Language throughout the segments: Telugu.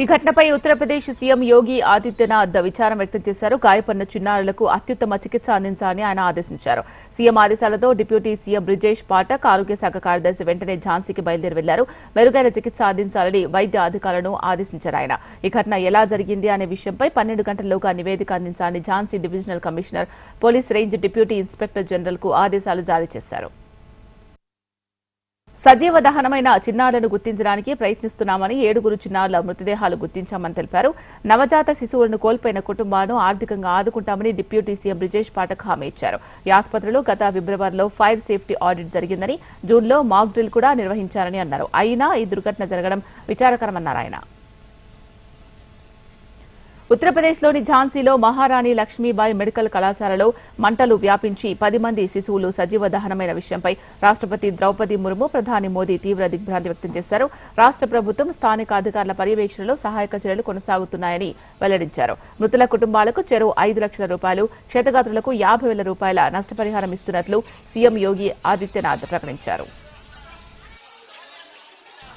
ఈ ఘటనపై ఉత్తరప్రదేశ్ సీఎం యోగి ఆదిత్యనాథ్ విచారం వ్యక్తం చేశారు. గాయపడిన చిన్నారులకు అత్యుత్తమ చికిత్స అందించాలని ఆయన ఆదేశించారు. సీఎం ఆదేశాలతో డిప్యూటీ సీఎం బ్రిజేష్ పాఠక్ ఆరోగ్య శాఖ కార్యదర్శి వెంటనే ఝాన్సీకి బయలుదేరి వెళ్ళారు మెరుగైన చికిత్స అందించాలని వైద్య అధికారులను ఆదేశించారు ఆయన. ఈ ఘటన ఎలా జరిగింది అనే విషయంపై పన్నెండు గంటల్లోగా నివేదిక అందించాలని Jhansi divisional commissioner police range deputy inspector జనరల్కు ఆదేశాలు జారీ చేశారు. సజీవ దహనమైన చిన్నారులను గుర్తించడానికి ప్రయత్నిస్తున్నామని ఏడుగురు చిన్నారుల మృతదేహాలు గుర్తించామని తెలిపారు. నవజాత శిశువులను కోల్పోయిన కుటుంబాలను ఆర్థికంగా ఆదుకుంటామని డిప్యూటీ సీఎం బ్రిజేష్ పాఠక్ హామీ ఇచ్చారు. ఈ ఆసుపత్రిలో గత ఫిబ్రవరిలో ఫైర్ సేఫ్టీ ఆడిట్ జరిగిందని జూన్లో మాక్ డ్రిల్ కూడా నిర్వహించారని అన్నారు. అయినా ఈ దుర్ఘటన జరగడం విచారకరమన్నారు ఆయన. ఉత్తరప్రదేశ్లోని ఝాన్సీలో మహారాణి లక్ష్మీబాయి మెడికల్ కళాశాలలో మంటలు వ్యాపించి పది మంది శిశువులు సజీవ దహనమైన విషయంపై రాష్ట్రపతి ద్రౌపది ముర్ము ప్రధాని మోదీ తీవ్ర దిగ్భ్రాంతి వ్యక్తం చేశారు. రాష్ట్ర ప్రభుత్వం స్థానిక అధికారుల పర్యవేక్షణలో సహాయక చర్యలు కొనసాగుతున్నాయని వెల్లడించారు. మృతుల కుటుంబాలకు చెరువు ఐదు లక్షల రూపాయలు క్షతగాత్రులకు యాభై వేల రూపాయల నష్టపరిహారం ఇస్తున్నట్లు సీఎం యోగి ఆదిత్యనాథ్ ప్రకటించారు.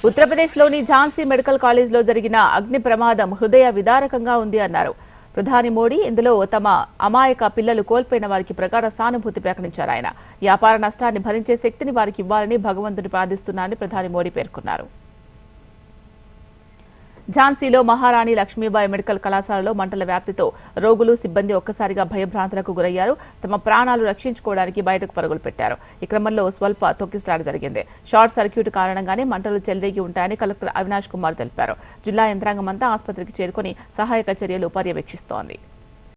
ఉత్తరప్రదేశ్లోని ఝాన్సీ మెడికల్ కాలేజ్లో జరిగిన అగ్ని ప్రమాదం హృదయ విదారకంగా ఉంది అన్నారు. ప్రధాని మోడీ ఇందులో తమ అమాయక పిల్లలు కోల్పోయిన వారికి ప్రగాఢ సానుభూతి ప్రకటించారు ఆయన. వ్యాపార నష్టాన్ని భరించే శక్తిని వారికి ఇవ్వాలని భగవంతుని ప్రార్థిస్తున్నారని ప్రధాని మోడీ పేర్కొన్నారు. ఝాన్సీలో మహారాణి లక్ష్మీబాయి మెడికల్ కళాశాలలో మంటల వ్యాప్తితో రోగులు సిబ్బంది ఒక్కసారిగా భయభ్రాంతులకు గురయ్యారు. తమ ప్రాణాలు రక్షించుకోవడానికి బయటకు పరుగులు పెట్టారు. ఈ క్రమంలో స్వల్ప తొక్కిసలాట జరిగింది. షార్ట్ సర్క్యూట్ కారణంగానే మంటలు చెలరేగి ఉంటాయని కలెక్టర్ అవినాష్ కుమార్ తెలిపారు. జిల్లా యంత్రాంగం అంతా ఆసుపత్రికి చేరుకుని సహాయక చర్యలు పర్యవేక్షిస్తోంది.